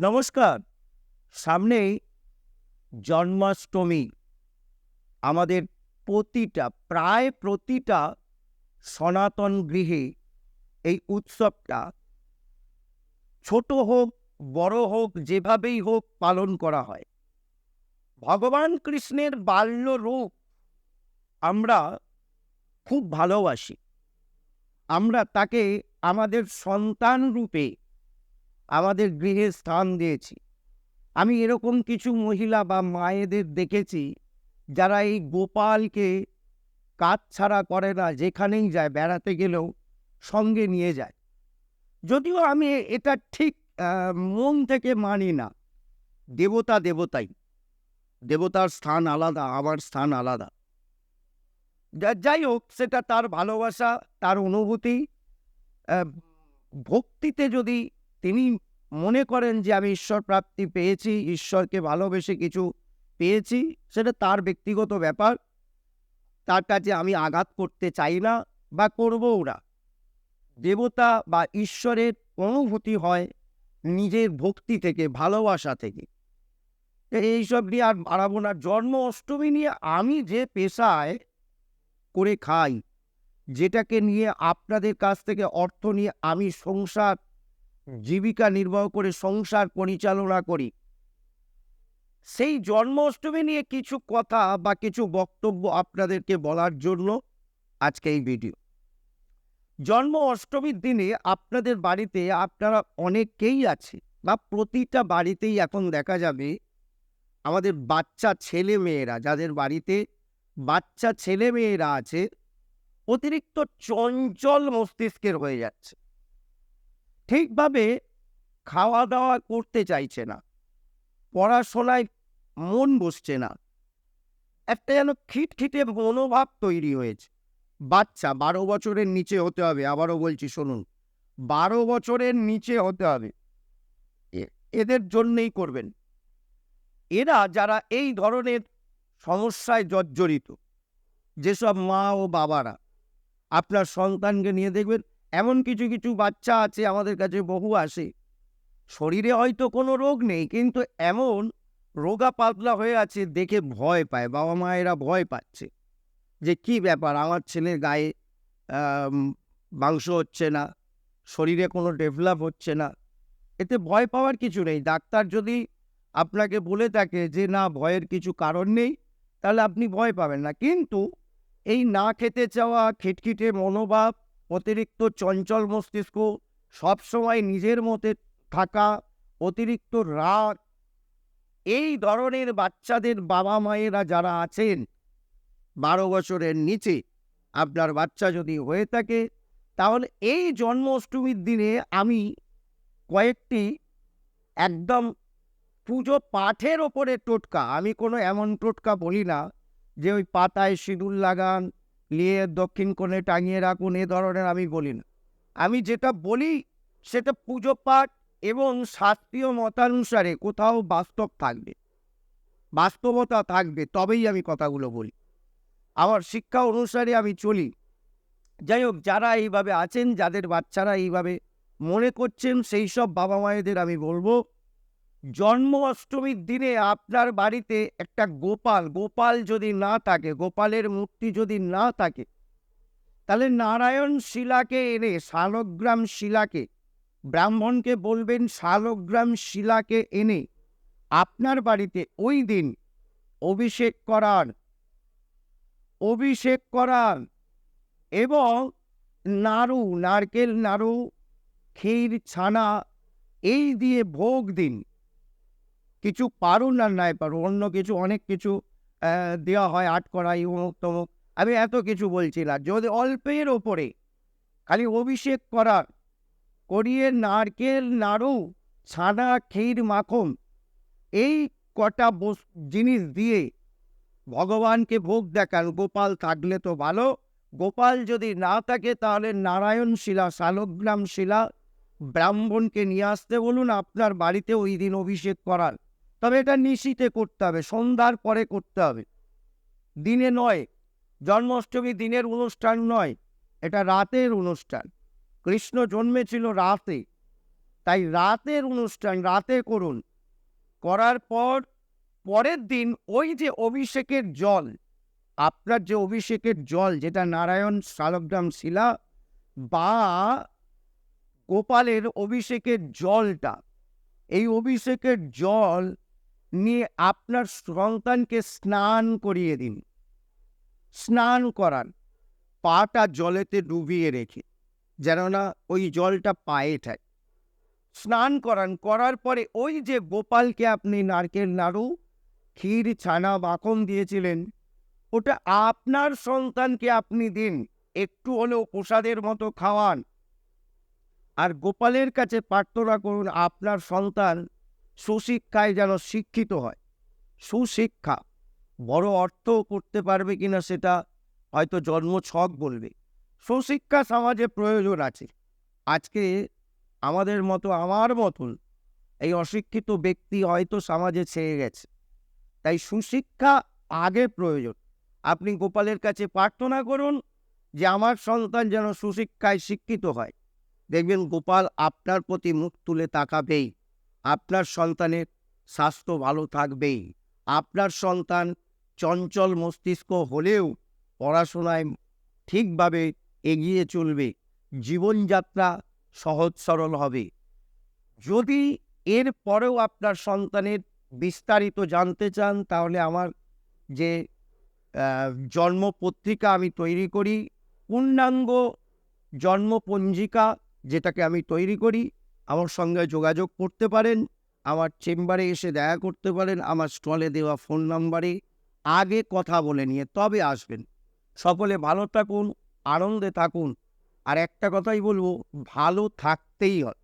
নমস্কার। সামনেই জন্মাষ্টমী। আমাদের প্রতিটা, প্রায় প্রতিটা সনাতন গৃহে এই উৎসবটা ছোট হোক, বড় হোক, যেভাবেই হোক পালন করা হয়। ভগবান কৃষ্ণের বাল্য রূপ আমরা খুব ভালোবাসি। আমরা তাকে আমাদের সন্তান রূপে আমাদের গৃহে স্থান দিয়েছি। আমি এরকম কিছু মহিলা বা মায়েদের দেখেছি, যারা এই গোপালকে কাজ ছাড়া করে না, যেখানেই যায়, বেড়াতে গেলেও সঙ্গে নিয়ে যায়। যদিও আমি এটা ঠিক মন থেকে মানি না। দেবতা দেবতাই। দেবতার স্থান আলাদা, আমার স্থান আলাদা। যাই হোক, সেটা তার ভালোবাসা, তার অনুভূতি ভক্তিতে যদি তিনি মনে করেন যে আমি ঈশ্বর প্রাপ্তি পেয়েছি, ঈশ্বরকে ভালোবেসে কিছু পেয়েছি, সেটা তার ব্যক্তিগত ব্যাপার। তার কাছে আমি আঘাত করতে চাই না বা করবও না। দেবতা বা ঈশ্বরের অনুভূতি হয় নিজের ভক্তি থেকে, ভালোবাসা থেকে। এইসব নিয়ে আর বাড়াবো না। জন্ম অষ্টমী নিয়ে আমি যে পেশায় করে খাই, যেটাকে নিয়ে আপনাদের কাছ থেকে অর্থ নিয়ে আমি সংসার জীবিকা নির্বাহ করে সংসার পরিচালনা করি। সেই জন্ম অষ্টমী নিয়ে কিছু কথা বা কিছু বক্তব্য আপনাদেরকে বলার জন্য আজকে এই ভিডিও। জন্ম অষ্টমীর দিনে আপনাদের বাড়িতে আপনারা অনেকেই আছে বা প্রতিটা বাড়িতেই এখন দেখা যাবে আমাদের বাচ্চা ছেলে মেয়েরা, যাদের বাড়িতে বাচ্চা ছেলে মেয়েরা আছে, অতিরিক্ত চঞ্চল মস্তিষ্কের হয়ে যাচ্ছে। ঠিকভাবে খাওয়া দাওয়া করতে চাইছে না। পড়াশোনায় মন বসছে না। একটা যেন খিটখিটে মনোভাব তৈরি হয়েছে। বাচ্চা, বারো বছরের নিচে হতে হবে, আবারও বলছি, শুনুন। বারো বছরের নিচে হতে হবে। এদের জন্যেই করবেন। এরা যারা এই ধরনের সমস্যায় জর্জরিত, যেসব মা ও বাবারা, আপনার সন্তানকে নিয়ে দেখবেন এমন কিছু কিছু বাচ্চা আছে আমাদের কাছে বহু আসে। শরীরে হয়তো কোনো রোগ নেই, কিন্তু এমন রোগা পাতলা হয়ে আছে দেখে ভয় পায়, বাবা মায়েরা ভয় পাচ্ছে। যে কি ব্যাপার? আমার ছেলের গায়ে মাংস হচ্ছে না, শরীরে কোনো ডেভেলপ হচ্ছে না। এতে ভয় পাওয়ার কিছু নেই। ডাক্তার যদি আপনাকে বলে থাকে যে, না, ভয়ের কিছু কারণ নেই তাহলে আপনি ভয় পাবেন না। কিন্তু এই না খেতে চাওয়া, খিটখিটে মনোভাব অতিরিক্ত চঞ্চল মস্তিষ্ক, সবসময় নিজের মতে থাকা, অতিরিক্ত রাগ, এই ধরনের বাচ্চাদের বাবা মায়েরা যারা আছেন, বারো বছরের নিচে আপনার বাচ্চা যদি হয়ে থাকে, তাহলে এই জন্মাষ্টমীর দিনে আমি কয়েকটি একদম পুজো পাঠের ওপরে টোটকা, আমি কোনো এমন টোটকা বলি না যে ওই পাতায় সিঁদুর লাগান নিয়ে দক্ষিণ কোণে টাঙিয়ে রাখুন, এ ধরনের আমি বলি না। আমি যেটা বলি সেটা পুজো পাঠ এবং শাস্ত্রীয় মতানুসারে কোথাও বাস্তব থাকবে, বাস্তবতা থাকবে, তবেই আমি কথাগুলো বলি। আমার শিক্ষা অনুসারে আমি চলি। যাই হোক, যারা এইভাবে আছেন, যাদের বাচ্চারা এইভাবে মনে করছেন, সেই সব বাবা মায়েদের আমি বলব জন্ম অষ্টমীর দিনে আপনার বাড়িতে একটা গোপাল গোপাল যদি না থাকে, গোপালের মূর্তি যদি না থাকে, তাহলে নারায়ণ শিলাকে এনে, শালগ্রাম শিলাকে, ব্রাহ্মণকে বলবেন শালগ্রাম শিলাকে এনে আপনার বাড়িতে ওই দিন অভিষেক করার অভিষেক করার এবং নাড়ু, নারকেল, নাড়ু, ক্ষীর, ছানা, এই দিয়ে ভোগ দিন। কিছু পারুন আর নাই পারুন। অন্য কিছু, অনেক কিছু দেওয়া হয়, আট করাই, অমুক, তমুক। আমি এত কিছু বলছি না। যদি অল্পের ওপরে খালি অভিষেক করার, করিয়ে নারকেল, নাড়ু, ছানা, ক্ষীর, মাখন, এই কটা জিনিস দিয়ে ভগবানকে ভোগ দেখান। গোপাল থাকলে তো ভালো। গোপাল যদি না থাকে, তাহলে নারায়ণ শিলা, শালগ্রাম শিলা, ব্রাহ্মণকে নিয়ে আসতে বলুন, আপনার বাড়িতে ওই দিন অভিষেক করার। তবে এটা নিশিতে করতে হবে, সন্ধ্যার পরে করতে হবে। দিনে নয়, জন্মাষ্টমী দিনের অনুষ্ঠান নয়, এটা রাতের অনুষ্ঠান। কৃষ্ণ জন্মেছিল রাতে, তাই রাতের অনুষ্ঠান, রাতে করুন। করার পর, পরের দিন ওই যে অভিষেকের জল, আপনার যে অভিষেকের জল, যেটা নারায়ণ শালগ্রাম শিলা বা গোপালের অভিষেকের জলটা, এই অভিষেকের জল নিয়ে আপনার সন্তানকে স্নান করিয়ে দিন। স্নান করান। পাটা জলেতে ডুবিয়ে রেখে যেন না ওই জলটা পায়ে থাকে স্নান করান, করার পরে ওই যে গোপালকে আপনি নারকেল নাড়ু, ক্ষীর, ছানা, মাখন দিয়েছিলেন, ওটা আপনার সন্তানকে আপনি দিন, একটু হলেও প্রসাদের মতো খাওয়ান। আর গোপালের কাছে প্রার্থনা করুন, আপনার সন্তান সুশিক্ষায় যেন শিক্ষিত হয়। সুশিক্ষা বড় অর্থ করতে পারবে কিনা সেটা হয়তো জন্ম ছক বলবে। সুশিক্ষা সমাজে প্রয়োজন আছে। আজকে আমাদের মতো, আমার মতন এই অশিক্ষিত ব্যক্তি হয়তো সমাজে ছেয়ে গেছে। তাই সুশিক্ষা আগে প্রয়োজন। আপনি গোপালের কাছে প্রার্থনা করুন যে আমার সন্তান যেন সুশিক্ষায় শিক্ষিত হয়। দেখবেন গোপাল আপনার প্রতি মুখ তুলে তাকাবেই। আপনার সন্তানের স্বাস্থ্য ভালো থাকবেই। আপনার সন্তান চঞ্চল মস্তিষ্ক হলেও পড়াশোনায় ঠিকভাবে এগিয়ে চলবে। জীবনযাত্রা সহজ সরল হবে। যদি এর পরেও আপনার সন্তানের বিস্তারিত জানতে চান, তাহলে আমার যে জন্ম পত্রিকা আমি তৈরি করি, পূর্ণাঙ্গ জন্ম পঞ্জিকা যেটাকে আমি তৈরি করি আমার সঙ্গে যোগাযোগ করতে পারেন, আমার চেম্বারে এসে দেখা করতে পারেন, আমার স্টলে দেওয়া ফোন নাম্বারে আগে কথা বলে নিয়ে তবে আসবেন। সকলে ভালো থাকুন, আনন্দে থাকুন। আর একটা কথাই বলব, ভালো থাকতেই হয়।